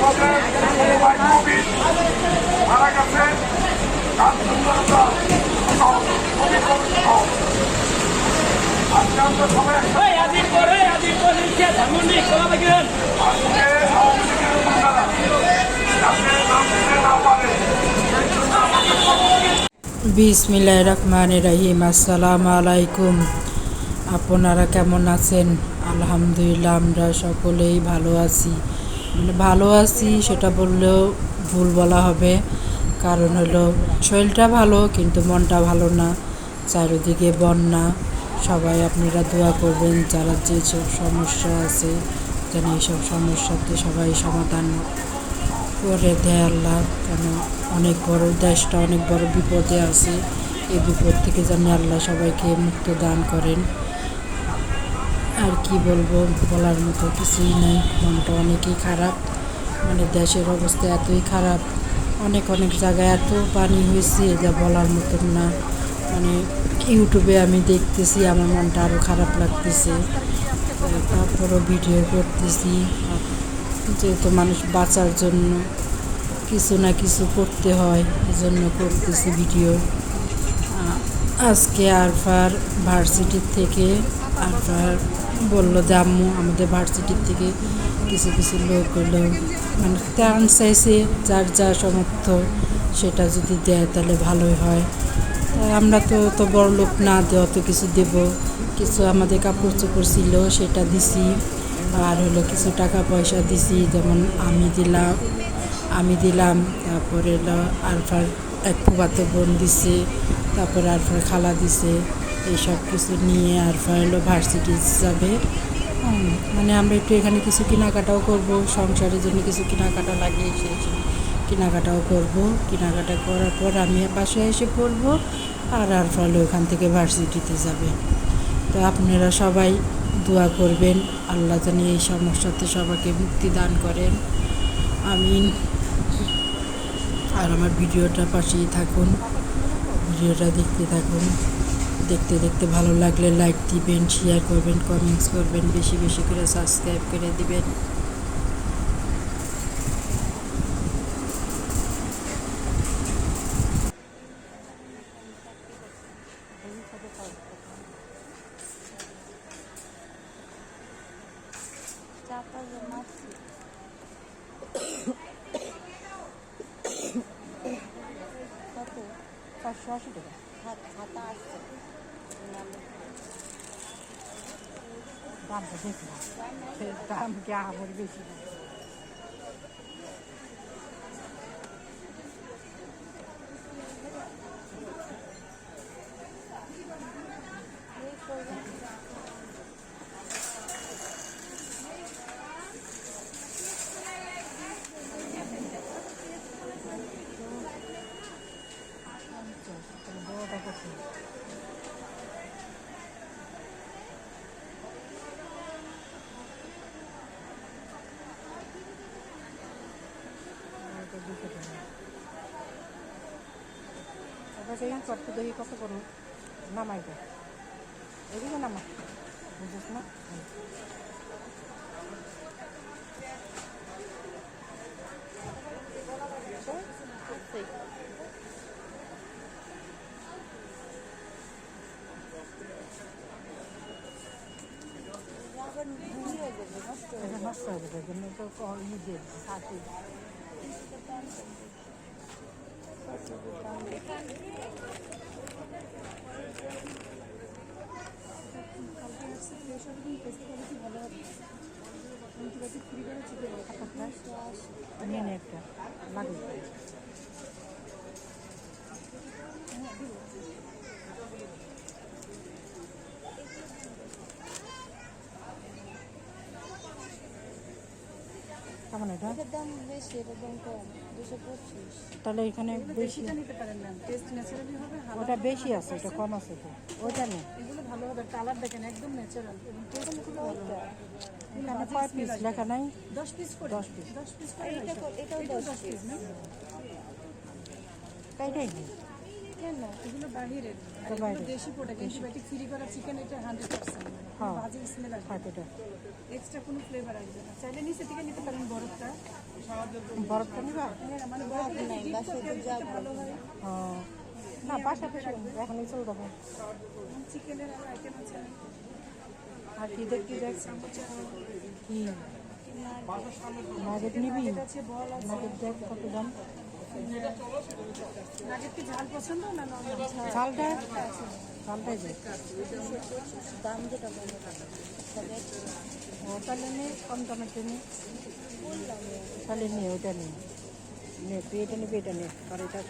আমাদের মারা গেছে তার রহমান রহিম। আসসালামু আলাইকুম। আপনারা কেমন আছেন? আলহামদুলিল্লাহ, আমরা সকলেই ভালো আছি। মানে ভালো আছি, সেটা বললেও ভুল বলা হবে। কারণ হলো শরীরটা ভালো, কিন্তু মনটা ভালো না। চারিদিকে বন্যা। সবাই আপনারা দোয়া করবেন, যারা যেসব সমস্যা আছে, যেন এইসব সমস্যাতে সবাই সমাধান করে দেয় আল্লাহ। কেন অনেক বড়, দেশটা অনেক বড় বিপদে আছে। এই বিপদ থেকে যেন আল্লাহ সবাইকে মুক্ত দান করেন। আর কি বলব, বলার মতো কিছুই নেই। মনটা অনেকই খারাপ। মানে দেশের অবস্থা এতই খারাপ। অনেক অনেক জায়গায় এত পানি হয়েছে যা বলার মতন না। মানে ইউটিউবে আমি দেখতেছি, আমার মনটা আরও খারাপ লাগতেছে। তারপরও ভিডিও করতেছি। যেহেতু মানুষ বাঁচার জন্য কিছু না কিছু করতে হয়, এজন্য করতেছি ভিডিও। আজকে আরফার ভার্সিটির থেকে আরফার বলল যে, আম্মু, আমাদের ভার্সিটির থেকে কিছু কিছু লোক হলো। মানে ত্রাণ চাইছে, যার যা সমর্থ সেটা যদি দেয় তাহলে ভালোই হয়। আমরা তো তো বড় লোক না দেওয়া তো কিছু দেব। কিছু আমাদের কাপড় চোপড় ছিল, সেটা দিছি। আর হলো কিছু টাকা পয়সা দিছি, যেমন আমি দিলাম আমি দিলাম। তারপরে হলো আলফার এক ফুবাতো বোন দিছে, তারপরে আলফার খালা দিছে। এইসব কিছু নিয়ে আর হলো ভার্সিটি যাবে মানে আমরা একটু এখানে কিছু কেনাকাটাও করব, সংসারের জন্য কিছু কেনাকাটা লাগে সেই কেনাকাটাও করব, কেনাকাটা করার পর আমি বাসায় এসে পড়ব আর আর হলো ওখান থেকে ভার্সিটিতে যাবে। তো আপনারা সবাই দোয়া করবেন, আল্লাহ জানি এই সমস্যাতে সবাইকে মুক্তি দান করেন। আমিন। আর আমার ভিডিওটা পাশেই থাকুন, ভিডিওটা দেখতে থাকুন। দেখতে দেখতে ভালো লাগলে লাইক দিবেন শেয়ার করবেন কমেন্টস করবেন, বেশি বেশি করে সাবস্ক্রাইব করে দিবেন। কত চারশো আশি টাকা। হাত হাতা আসছে। দামটা দেখলাম দাম কি আমার বেশি না বড়টা কত এটা দুশো টাকা এই করতে দেখি কত করো, নামাই দে। এদিকে নামা। বুঝিস না? ভুল হয়ে যাবে নষ্ট হয়ে নষ্ট যাবে সাথে। নিয়ে নে একটা লাগে কেমন এটা? দাম বেশি এটার দাম কম। তাহলে এখানে বেশি নিতে পারেন ম্যাম। টেস্ট ন্যাচারালি হবে ওটা বেশি আছে এটা কম আছে তো। ওইটা নেই এগুলো ভালো হবে কালার দেখেন একদম ন্যাচারাল। এবং টেস্ট খুব ভালো। এখানে কয় পিস লেখা নাই? দশ পিস করে দশ piece। দশ পিস করে এটা এটাও দশ পিস তাইটাই কেন এগুলো বাহিরের। বাইরের। দেশি প্রোডাক্ট অ্যান্টিবায়োটিক ফ্রি করা চিকেন এটা হান্ড্রেড পার্সেন্ট হ্যাঁ। বাজে স্মেল আসবে। এক্সট্রা কোনো ফ্লেভার আসবে না। চাইলে নিচে থেকে নিতে পারেন বরফটা। বরফটা নিবা? না বাসাতে এখনই চল দেবো আর কি দেখ কি দেখ কি? নাগেট নিবি? নাগেট দেখ কত দাম। চালটা চালটাই দেখ। দাম যেটা তাহলে কম দামের নে তাহলে নে, ওইটা নে। নে তুই এটা নেবে এটা নে। আর এটা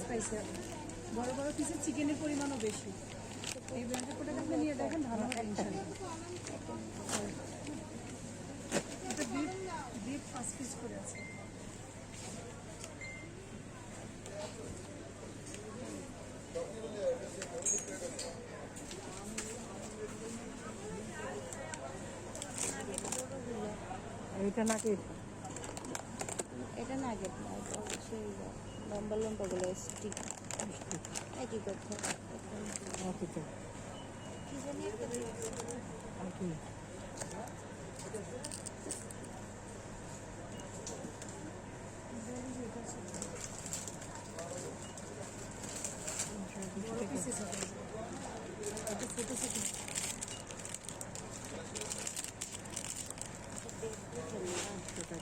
স্পাইসি বড় বড় পিসের চিকেনের পরিমাণও বেশি। এই ব্র্যান্ডের প্রোডাক্ট আপনি নিয়ে দেখেন, ভালো ইনশাল্লাহ এটা বিফ বিফ পাঁচ পিস করে আছে। এইটা নাকি? এটা না গেট না এটা অবশ্যই লম্বা লম্বাগুলো স্টিক একই কথা কি জানি একটা আর কি বড় পিসেস হবে এটা ছোটো ছোটো তুই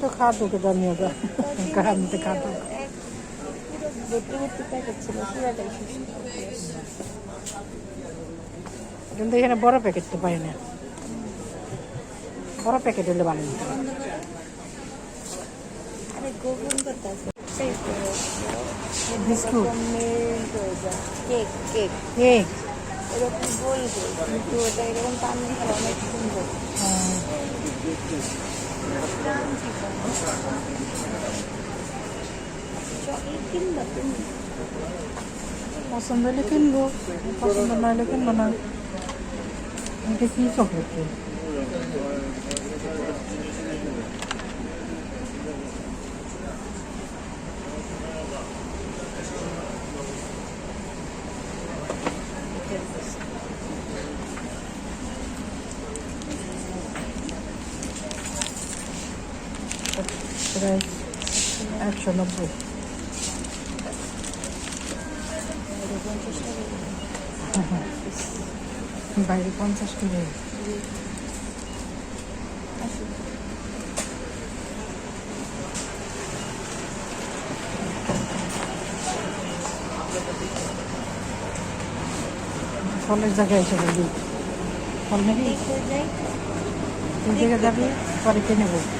তো খা তোকে দামি হবে আমি তো খা তো এক পুরো ভর্তি ভর্তি প্যাকেট ছিল পুরাটাই শেষ কিন্তু এখানে বড় প্যাকেট তো পাই না বড় প্যাকেট হলে ভালো হতো আরে গোপন করতে আছে সেই তো। বিস্কুট। Cake cake. কেক। এরকম বলব কিন্তু ওটা এরকম দিলে অনেক সুন্দর। চকলেট কিনবা তুমি? পছন্দ হলে কিনবো পছন্দ না হলে কিনবো না। এটা কি চকলেট কেক প্রায় একশো নব্বই বাইরে পঞ্চাশ কিলো ফলের জায়গায় এসে বলবি। ফল নেবি? তুই জায়গায় যাবি? পরে কিনে নেব।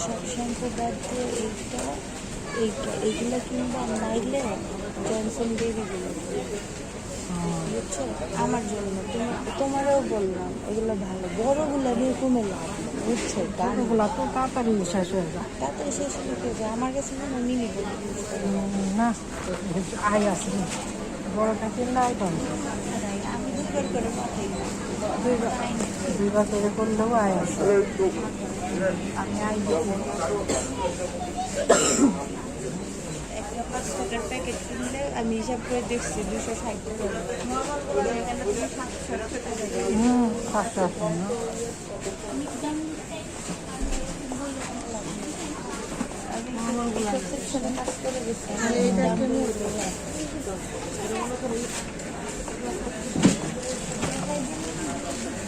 সব দিয়ে এইটা এইটা এইগুলো কিনবা নাইলে জনসন বেবিগুলো বুঝছ আমার জন্য তুমি তোমারও বললাম এগুলো ভালো বড়গুলো নিয়ে কমে লাভ বুঝছ ওগুলো তো তাড়াতাড়ি শেষ হয়ে যায় তাড়াতাড়ি শেষ করতে যায় আমার কাছে মনে মিনি না আয় আছে বড়টা কিনলে আয় পাবে আমি দুবার করে পাঠাই দুইবার করে করলেও আয় আছে আমি আয় টাকার প্যাকেট কিনলে আমি হিসাব করে দেখছি দুশো ষাট টাকা তুমি সাতশো টাকা দেবে হুম পাঁচশো আছে না আমি সব সেকশনে কাজ করে গেছি হুম, তুই কিনিস আমি কিনি আমি তো এগুলো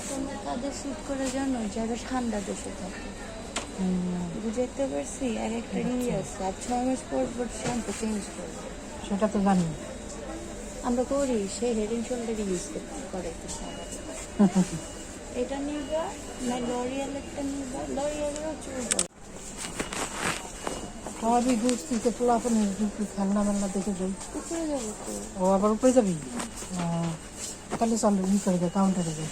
তাদের স্যুট করে জানো যারা ঠান্ডা দেশে থাকে। বুঝাইতে পারছি? আর একটা ইয়ে আছে আর ছয় মাস পর পর শ্যাম্পু চেঞ্জ করবে। সেটা তো জানি। আমরা করি সে হেড অ্যান্ড শোল্ডার ইউজ করাইতেছে এটা নিবা না লরিয়াল একটা নিবা। লরিয়ালেরও চুল। আমি ঘুরছি তো পোলাপনের খেলনা মেলনা দেখে যাই। উপরে যাব ও আবার উপরে যাবি? তাহলে চল ই করে যাই কাউন্টারে যাই।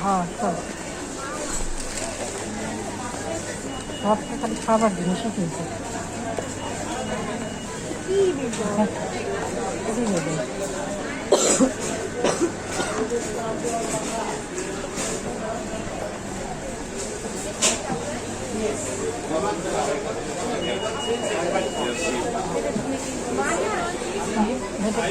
হ্যাঁ চল। সব তো খালি খাবার জিনিসই কিনছে কি নিবা এটাই নেবে। এটা কিচ্ছে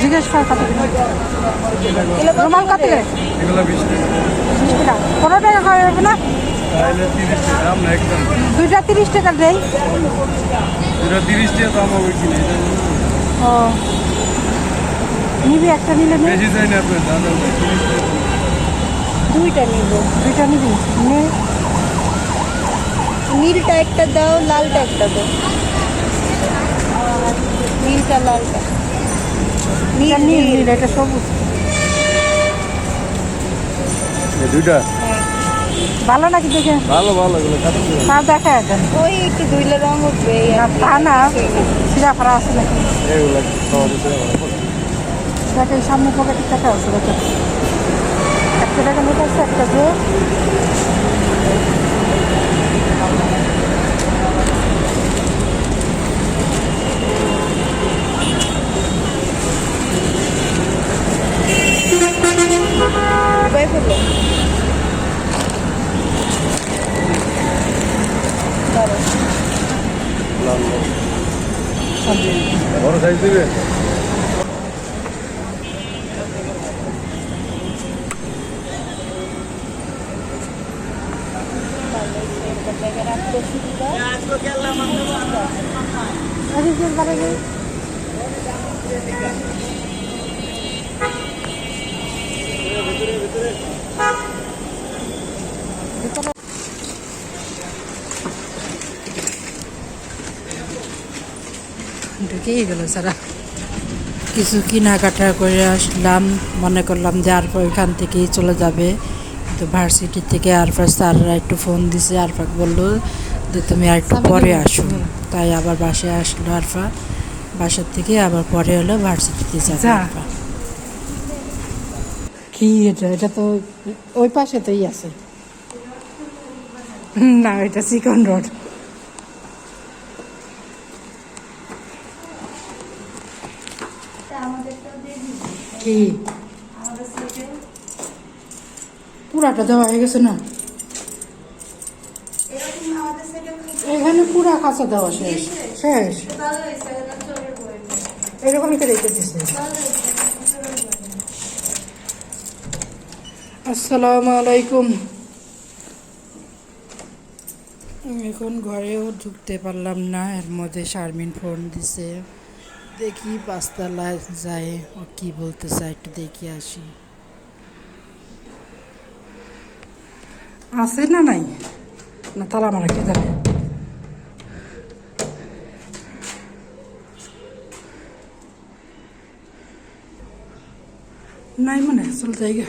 জিজ্ঞেস কর কত রুমাল কত পনেরো টাকা খাওয়া যাবে না? দুইটা তিরিশ টাকা দেই। এটা তিরিশ টাকা দাম হবে কিনে ও। নিবি একটা নিলে নে। বেশি চাই না আপনার দাম দুইটা নিব দুইটা নিবি। নে। নীলটা একটা দাও লালটা একটা দাও। নীলটা লালটা। এটা নীল নীল। এটা সবুজ। দুইটা? ভালো নাকি দেখে? ভালো ভালো দেখা এখন ওই একটু দুইলে রং উঠবে কি। তা না। সিরা ফারা আছে নাকি? দেখ সামনে পকেটে টাকা আছে দেখো। একটা টাকা নোট আছে একটা যে সাইজ দিবে? রাখতে সুবিধা গিয়ে গেল সারা কিছু কেনাকাটা করে আসলাম মনে করলাম যে আরফা ওইখান থেকেই চলে যাবে। তো ভার্সিটি থেকে আরফা স্যাররা একটু ফোন দিছে আরফা বলল যে তুমি আর একটু পরে আসো। তাই আবার বাসায় আসলো আরফা। বাসার থেকে আবার পরে হলো ভার্সিটিতে যাবে আরফা। কি এটা? এটা তো ওই পাশে তোই আছে না এটা চিকন রোড কি? পুরাটা দেওয়া হয়ে গেছে না? এখানে পুরা কাঁচা দেওয়া শেষ। শেষ। এরকমই করে রেখে দিচ্ছে আসসালামু আলাইকুম। এখন ঘরেও ঢুকতে পারলাম না, এর মধ্যে শারমিন ফোন দিছে। দেখি পাঁচতলায় যায়, ও কি বলতে চায় একটু দেখি আসি। আছে না নাই? না, তালা মারা কে জানে? নাই মানে চল জায়গা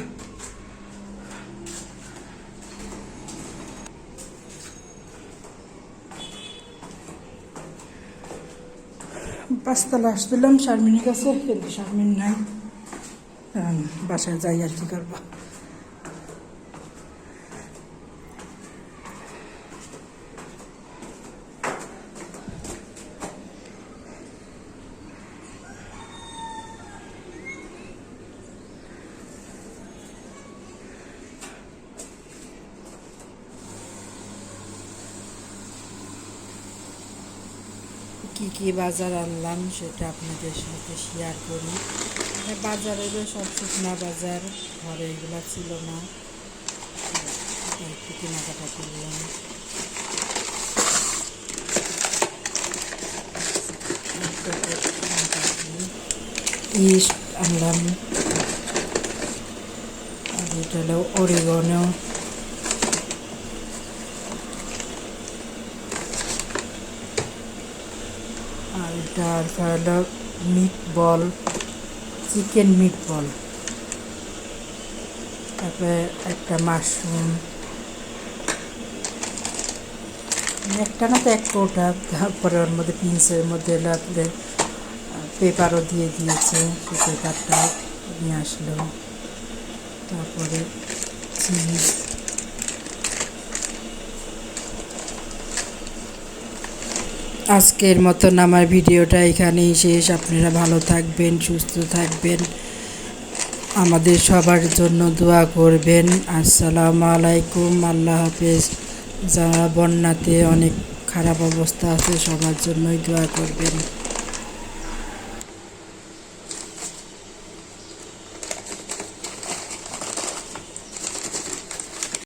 পাঁচতলা আসছিলাম শারমিনের কাছে কিন্তু শারমিন নাই। বাসায় যাই আর কি করব। কি বাজার আনলাম সেটা আপনাদের সাথে শেয়ার করি। মানে বাজারেরও সব শুকনা বাজার, ঘরে এগুলো ছিল না। একটু কেনাকাটা করলাম। ইস্ট আনলাম। আর এটা হলো অরিগনো এটা হলো meat ball chicken meat ball তারপরে একটা মাশরুম একটা না তো এক কোটা, তারপরে ওর মধ্যে পিন্সের মধ্যে লাগলে পেপারও দিয়ে দিয়েছে, সেই পেপারটা নিয়ে আসলো। তারপরে চিজ আজকের মতন আমার ভিডিওটা এখানেই শেষ। আপনারা ভালো থাকবেন, সুস্থ থাকবেন। আমাদের সবার জন্য দোয়া করবেন। আসসালামু আলাইকুম, আল্লাহ হাফেজ। যারা বন্যাতে অনেক খারাপ অবস্থা আছে, সবার জন্যই দোয়া করবেন।